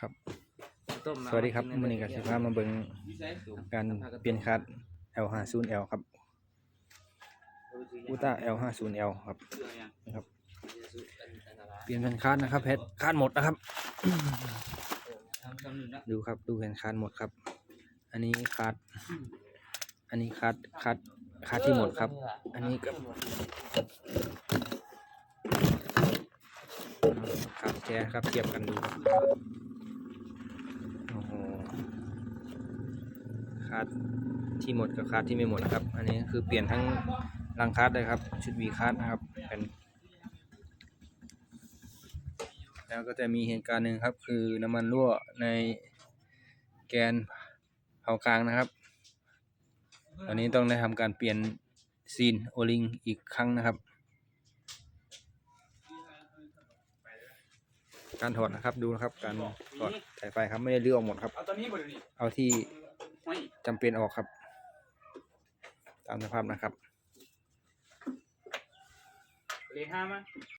ครับต้มสวัสดีครับวันนี้ก็สิพามาเบิ่งการเปลี่ยนคัด L50L ครับอูต้า L50L ครับนะครับ เปลี่ยนแผ่นคัดนะครับแผ่นคัดหมดนะครับ ดูครับดูแผ่นคัดหมดครับ อันนี้คัดอันนี้คัดคัดคัดที่หมดครับ อันนี้ก็ครับแชร์ครับเทียบกันดูครับโอ้โห คัดที่หมดกับคัดที่ไม่หมดนะครับ อันนี้คือเปลี่ยนทั้งรังคัดเลยครับ ชุดวีคัดนะครับเป็นแล้วก็จะมีเหตุการณ์หนึ่งครับ คือน้ำมันรั่วในแกนเผากลางนะครับ ตอนนี้ต้องได้ทำการเปลี่ยนซีนโอลิงอีกครั้งนะครับ การถอดนะครับดูนะครับ การถอดสายไฟครับไม่ได้ลื้อออกหมดครับ เอาตอนนี้หมดเลยนี่เอาที่ไม่ จำเป็นออกครับ ตามสภาพนะครับ เลยห้ามา